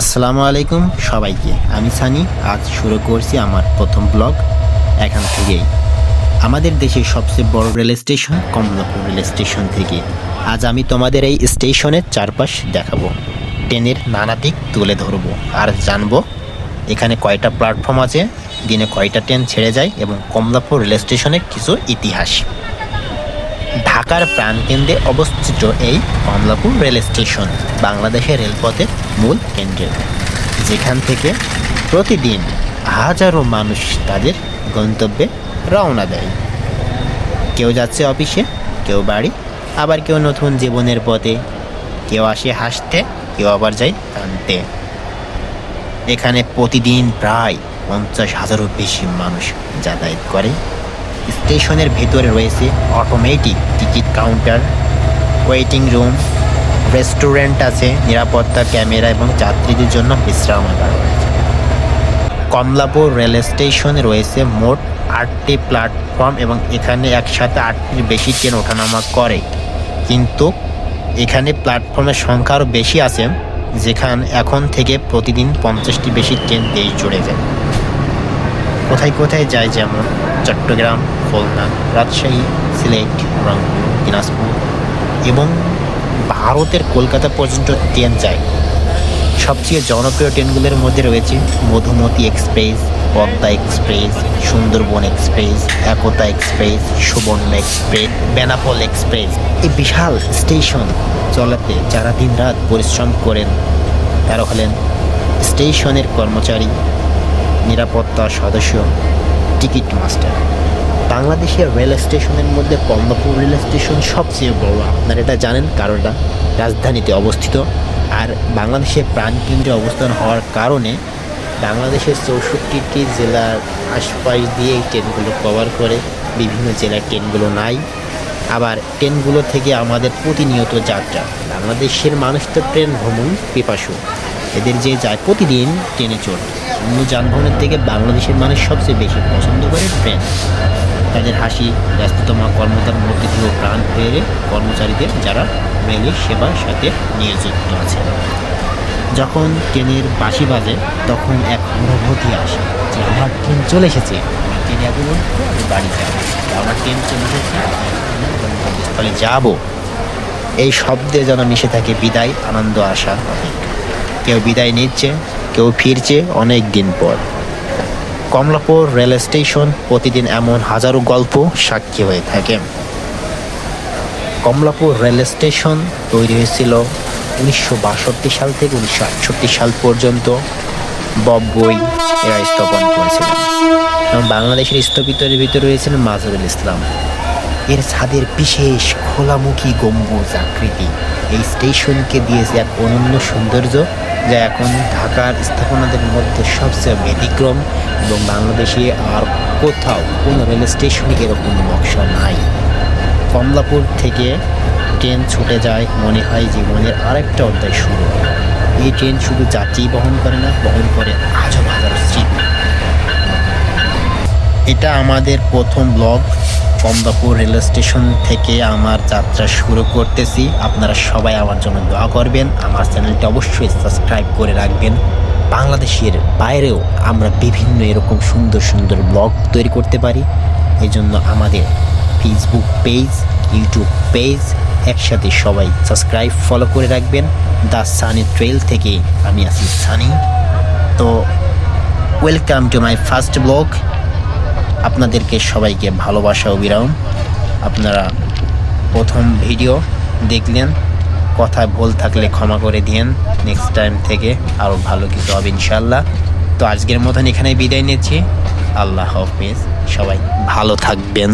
আসসালামু আলাইকুম সবাইকে। আমি সানি, আজ শুরু করছি আমার প্রথম ব্লগ এখান থেকেই। আমাদের দেশের সবচেয়ে বড় rail station Kamalapur rail station থেকে। আজ আমি তোমাদের এই স্টেশনের চারপাশ দেখাবো। ট্রেনের নানা দিক তুলে ধরবো আর জানব এখানে কয়টা প্ল্যাটফর্ম আছে, দিনে কয়টা ট্রেন ছেড়ে যায় এবং কমলাপুর রেল স্টেশনের কিছু ইতিহাস। ঢাকার প্রাণকেন্দ্রে অবস্থিত এই কমলাপুর রেল স্টেশন বাংলাদেশের রেলপথের মূল কেন্দ্র, যেখান থেকে প্রতিদিন হাজারো মানুষ তাদের গন্তব্যে রওনা দেয়। কেউ যাচ্ছে অফিসে, কেউ বাড়ি, আবার কেউ নতুন জীবনের পথে, কেউ আসে হাসতে, কেউ আবার যায় কানতে এখানে প্রতিদিন প্রায় পঞ্চাশ হাজারও বেশি মানুষ যাতায়াত করে। স্টেশনের ভেতরে রয়েছে automatic ticket counter waiting room restaurant আছে, নিরাপত্তা ক্যামেরা এবং যাত্রীদের জন্য বিশ্রামাগার কমলাপুর রেল স্টেশনে রয়েছে মোট আটটি প্ল্যাটফর্ম এবং এখানে একসাথে আটটির বেশি ট্রেন ওঠানামা করে। কিন্তু এখানে প্ল্যাটফর্মের সংখ্যা আরও বেশি আছে, যেখানে এখন থেকে প্রতিদিন পঞ্চাশটি বেশি ট্রেন দেশ জুড়ে যায়। কোথায় কোথায় যায় যেমন চট্টগ্রাম, খুলনা, রাজশাহী, সিলেট, রংপুর, দিনাজপুর এবং ভারতের কলকাতা পর্যন্ত ট্রেন যায়। সবচেয়ে জনপ্রিয় ট্রেনগুলোর মধ্যে রয়েছে Madhumati express, Padma express, Sundarban express, Ekota express, Subarna express, Benapole express. এই বিশাল স্টেশন চলাতে যারা দিন রাত পরিশ্রম করেন, তারা হলেন স্টেশনের কর্মচারী নিরাপত্তা সদস্য টিকিট মাস্টার বাংলাদেশের রেল স্টেশনের মধ্যে কমলাপুর রেল স্টেশন সবচেয়ে বড়। আপনারা এটা জানেন কারণ এটা রাজধানীতে অবস্থিত। আর বাংলাদেশের প্রাণকেন্দ্রে অবস্থান হওয়ার কারণে বাংলাদেশের চৌষট্টিটি জেলার আশপাশ দিয়ে এই ট্রেনগুলো কভার করে। বিভিন্ন জেলার ট্রেনগুলো নাই। আবার ট্রেনগুলো থেকে আমাদের প্রতিনিয়ত যাত্রা। বাংলাদেশের মানুষ তো ট্রেন ভ্রমণ পিপাসু। এদের যে যায় প্রতিদিন ট্রেনে চড়ে অন্য যানবাহনের থেকে বাংলাদেশের মানুষ সবচেয়ে বেশি পছন্দ করে ট্রেন। তাদের হাসি ব্যস্ততম কর্মতার মধ্যে দিয়েও প্রাণ ফেরে কর্মচারীদের যারা রেলের সেবার সাথে নিয়োজিত আছে। যখন ট্রেনের বাঁশি বাজে তখন এক অনুভূতি আসে যে আমার ট্রেন চলে এসেছে। ট্রেনে এখন উঠবো, আমি বাড়ি যাব। আমার ট্রেন চলে এসেছে আমি গন্তব্যস্থলে যাব। এই শব্দে যেন মিশে থাকে বিদায় আনন্দ আশা। কেউ বিদায় নিচ্ছে কেউ ফিরছে অনেক দিন পর। কমলাপুর রেল স্টেশন প্রতিদিন এমন হাজারো গল্প সাক্ষী হয়ে থাকে। কমলাপুর রেল স্টেশন তৈরি হয়েছিল উনিশশো বাষট্টি সাল থেকে উনিশশো আটষট্টি সাল পর্যন্ত। বব বই এরা স্থাপন করেছিলেন। এবং বাংলাদেশের স্থপিতের ভিতরে রয়েছেন মাজরুল ইসলাম। এর ছাদের বিশেষ খোলামুখী গম্বুজ আকৃতি। এই স্টেশনকে দিয়েছে এক অনন্য সৌন্দর্য যা এখন ঢাকার স্থাপনাদের মধ্যে সবচেয়ে ব্যতিক্রম এবং বাংলাদেশে আর কোথাও কোনো রেল স্টেশনে এরকম নকশা নাই। কমলাপুর থেকে ট্রেন ছুটে যায়, মনে হয় জীবনের আরেকটা অধ্যায় শুরু। এই ট্রেন শুধু যাত্রী বহন করে না, বহন করে হাজার হাজার স্মৃতি এটা আমাদের প্রথম ব্লগ। কমলাপুর রেল স্টেশন থেকে আমার যাত্রা শুরু করতেছি। আপনারা সবাই আমার জন্য দোয়া করবেন। আমার চ্যানেলটি অবশ্যই সাবস্ক্রাইব করে রাখবেন। বাংলাদেশের বাইরেও আমরা বিভিন্ন এরকম সুন্দর সুন্দর ব্লগ তৈরি করতে পারি। এই জন্য আমাদের ফেসবুক পেজ ইউটিউব পেজ একসাথে সবাই সাবস্ক্রাইব ফলো করে রাখবেন। দ্য সানি ট্রেল থেকে আমি আছি সানি। তো welcome to my first blog আপনাদেরকে সবাইকে ভালোবাসা ও বিরাম। আপনারা প্রথম ভিডিও দেখলেন, কথা ভুল থাকলে ক্ষমা করে দিয়েন। নেক্সট টাইম থেকে আরও ভালো কিছু হবে ইনশাল্লাহ তো আজকের মতন এখানে বিদায় নিচ্ছি। আল্লাহ হাফিজ। সবাই ভালো থাকবেন।